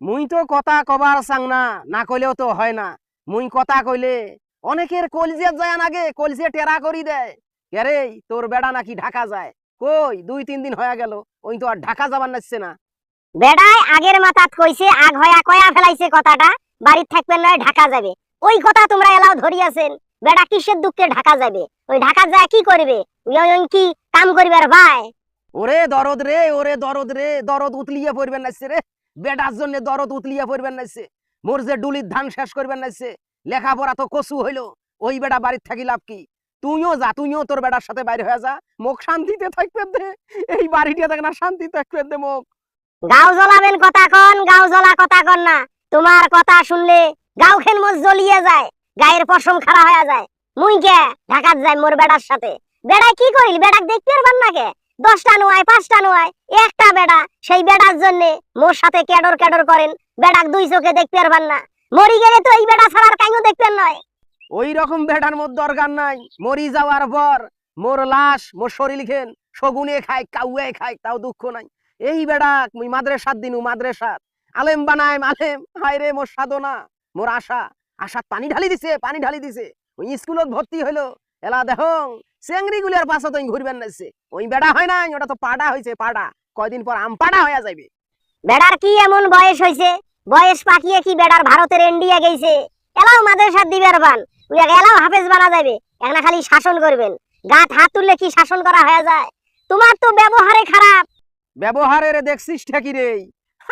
মুই তো কথা কবার চাং না না কইলেও তো হয় না। মুই কথা কইলে অনেকের কলজে যায় নাগে কলজে টেরা করি দেয়। কেরে তোর বেড়া নাকি ঢাকা যায়? কই দুই তিন দিন হয়ে গেল ওই তো আর ঢাকা যাবার নাচছে না। বেড়ায় আগের মাথাত কইছে আগ হয়া কয়া ফেলাইছে কথাটা বাড়ির থাকবেন নয় ঢাকা যাবে। ওই কথা তোমরা এলাও ধরিয়াছেন বেড়া কিসের দুঃখে ঢাকা যাবে? ওই ঢাকা যায় কি করবে? কি কাম করবে আর ভাই? ওরে দরদ রে ওরে দরদ রে দরদ উতলিয়ে পড়বেন নাচছে রে। বেটার জন্য দরদ উতলিয়ে পড়বেন নাচছে মোর যে ডুলির ধান শেষ করবেন নাচছে লেখাপড়া তো কচু হইল, ওই বেটা বাড়ির থাকি লাভ কি? তুইও যা, তুইও তোর বেটার সাথে বাইরে হয়ে যা। মুখ শান্তিতে থাকবে দে। এই বাড়িটা দেখ না, শান্তি থাকবে দে মুখ। গাও জ্বলাবেন কথা কন, গাও জ্বলা কথা কন না। তোমার কথা শুনলে গাও খেন মোজ জ্বলিয়ে যায়, গায়ের পশম খাড়া হয়ে যায়। মুই কে ঢাকাত যায় মোর বেড়ার সাথে। বেড়ায় কি করিল? বেড়াক দেখতে পারবান না কে? দশটা নয় পাঁচটা নয় একটা বেড়া। সেই বেড়ার জন্য মোর সাথে কেডর কেডর করেন। বেড়াক দুই চোখে দেখতে পারবান না। মরি গেলে তো এই বেড়া ছাড়ার কাইও দেখবেন নয় ওই রকম বেটার মধ্যে দরকার নাই। মরি যাওয়ার পর মোর লাশ, মোর শরীর খেন শগুনে খায়, কাউয়ে খায়, তাও দুঃখ নাই। এই বেড়া মুই মাদ্রাসাত দিনু, মাদ্রাসাত। আলেম বানাইম আলেম। হায় রে, মোর সাধনা, মোর আশা। আশাত পানি ঢালি দিছে, পানি ঢালি দিছে। ওই স্কুলত ভর্তি হইল, এলা দেখং চেংড়ি গুলিয়ার পাশে তো ঘুরবেন নাইছে ওই বেড়া হয় নাই ওটা তো পাড়া হয়েছে পাড়া। কয়দিন পর আম পাড়া হয়ে যাবে বেড়ার কি এমন বয়স হইছে? বয়স পাকিয়ে কি বেড়ার ভারতের ইন্ডিয়া গেছে এলাও মাদ্রাসাত দিবার বান। উই এলাও হাফেজ বানা যাবে একনা খালি শাসন করবেন। গাত হাত তুললে কি শাসন করা হয়ে যায়? তোমার তো ব্যবহারে খারাপ। ব্যবহারের দেখছিস ঠেকি রে।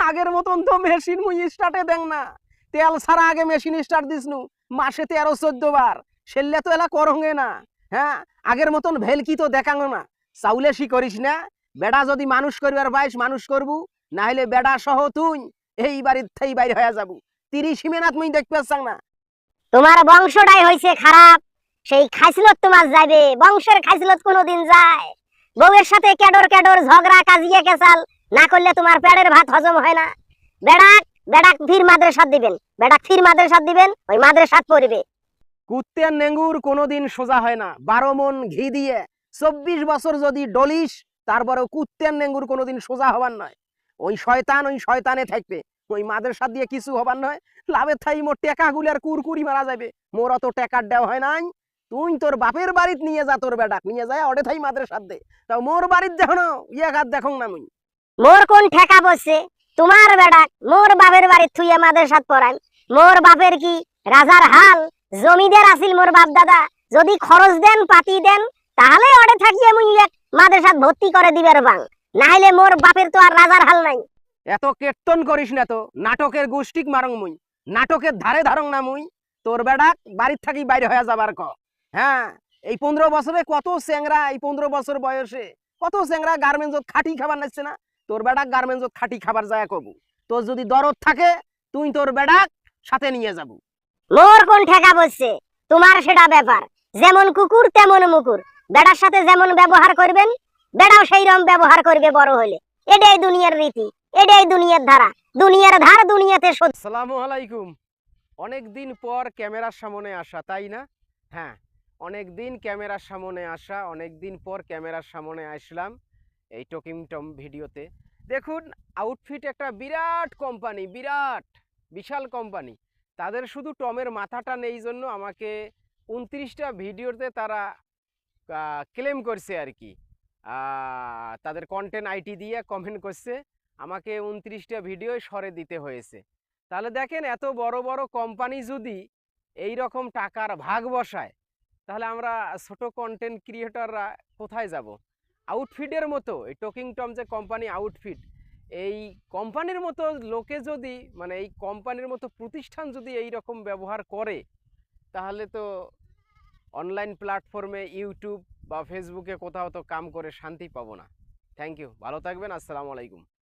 আগের মতন তো মেশিন মুই স্টার্টে দেন না। তেল ছাড়া আগে মেশিন স্টার্ট দিসনু। মাসে তেরো চোদ্দ বার। সেললে তো এলা করঙ্গে না। হ্যাঁ? আগের মতন ভেলকি তো দেখাঙ্গ না। চাউলেশি করিস না? বেড়া যদি মানুষ করবার বাইস মানুষ করবু। না হলে বেড়া সহ তুই এই বাড়ির থেই বাইরে হয়ে যাবু। তিরিশ মিনাত মুই দেখতে পাচ্ছাং না। তোমার বংশটাই হইছে খারাপ। সেই খাইছিলত তোমার যাবে বংশের খাইছিলত কোনোদিন যায়। বউয়ের সাথে কেডর কেডর ঝগড়া, কাজিয়ে কেসাল না করলে তোমার পেটের ভাত হজম হয় না। বেড়াক বেড়াক ফির মাদ্রাসাত দিবেন। বেড়াক ফির মাদ্রাসাত দিবেন, ওই মাদ্রাসাত পড়বে। কুত্তের নেঙ্গুর কোনোদিন সোজা হয় না। বারো মন ঘি দিয়ে চব্বিশ বছর যদি ডলিস তারপরেও কুত্তের নেঙ্গুর কোনোদিন সোজা হবার নয়। ওই শয়তান ওই শয়তানে থাকবে। ওই মাদ্রাসা দিয়ে কিছু হবার নয়। লাভের থাই মোর টেকা গুলার কুরকুরি মারা যাবে। মোর অত টেকার দেওয়া হয় নাই। তুই তোর বাপের বাড়িত নিয়ে যা তোর বেটাক, নিয়ে যায় অডে থাই মাদ্রাসাত দে। তাও মোর বাড়িত দেখো না ইয়ে গাত দেখো না মুই। মোর কোন ঠেকা বসছে তোমার বেড়াক মোর বাপের বাড়ি থুইয়া মাদ্রাসাত পড়াই মোর বাপের কি রাজার হাল? জমিদার আছিল মোর বাপ দাদা। যদি খরচ দেন, পাতি দেন, তাহলে অডে থাকিয়ে মুই এক মাদ্রাসাত ভর্তি করে দিবার বাং। নাইলে মোর বাপের তো আর রাজার হাল নাই। এত কীর্তন করিস না তো, নাটকের গোষ্ঠীক মারং মুই। নাটকের ধারে ধারং না মুই। তোর বেড়াক বাড়ির থাকি বাইরে হয়ে যাবার ক। হ্যাঁ এই পনেরো বছরে কত চেংরা এই পনেরো বছর বয়সে কত চেংরা গার্মেন্টসত খাটি খাবার নাচছে না? তোর বেড়াক গার্মেন্টসত খাটি খাবার যায় কবু। তোর যদি দরদ থাকে, তুই তোর বেড়াক সাথে নিয়ে যাবু। মোর কোন ঠেকা বসছে? তোমার সেটা ব্যাপার। যেমন কুকুর, তেমন মুকুর। বেড়ার সাথে যেমন ব্যবহার করবেন, বেড়াও সেই রকম ব্যবহার করবে বড় হলে। এটাই দুনিয়ার রীতি, এটাই দুনিয়ার ধারা। দুনিয়ার ধার দুনিয়াতে আসসালামু আলাইকুম। অনেক দিন পর ক্যামেরার সামনে আসা, তাই না? হ্যাঁ অনেক দিন ক্যামেরার সামনে আসা অনেক দিন পর ক্যামেরার সামনে আসলাম এই টকিং টম ভিডিওতে। দেখুন আউটফিট একটা বিরাট কোম্পানি বিরাট, বিশাল কোম্পানি তাদের শুধু টমের মাথাটা নেই জন্য আমাকে উনত্রিশটা ভিডিওতে তারা ক্লেম করছে আর কি। তাদের কন্টেন্ট আইটি দিয়ে কমেন্ট করছে, আমাকে উনত্রিশটা ভিডিও সরে দিতে হয়েছে। তাহলে দেখেন এত বড় বড় কোম্পানি যদি এই রকম টাকার ভাগ বসায়, তাহলে আমরা ছোট কন্টেন্ট ক্রিয়েটররা কোথায় যাব? আউটফিটের মতো, এই টকিং টম যে কোম্পানি আউটফিট এই কোম্পানির মতো লোকে যদি মানে এই কোম্পানির মতো প্রতিষ্ঠান যদি এই রকম ব্যবহার করে, তাহলে তো অনলাইন প্ল্যাটফর্মে ইউটিউব বা ফেসবুকে কোথাও তো কাম করে শান্তি পাবো না। থ্যাংক ইউ ভালো থাকবেন। আসসালামু আলাইকুম।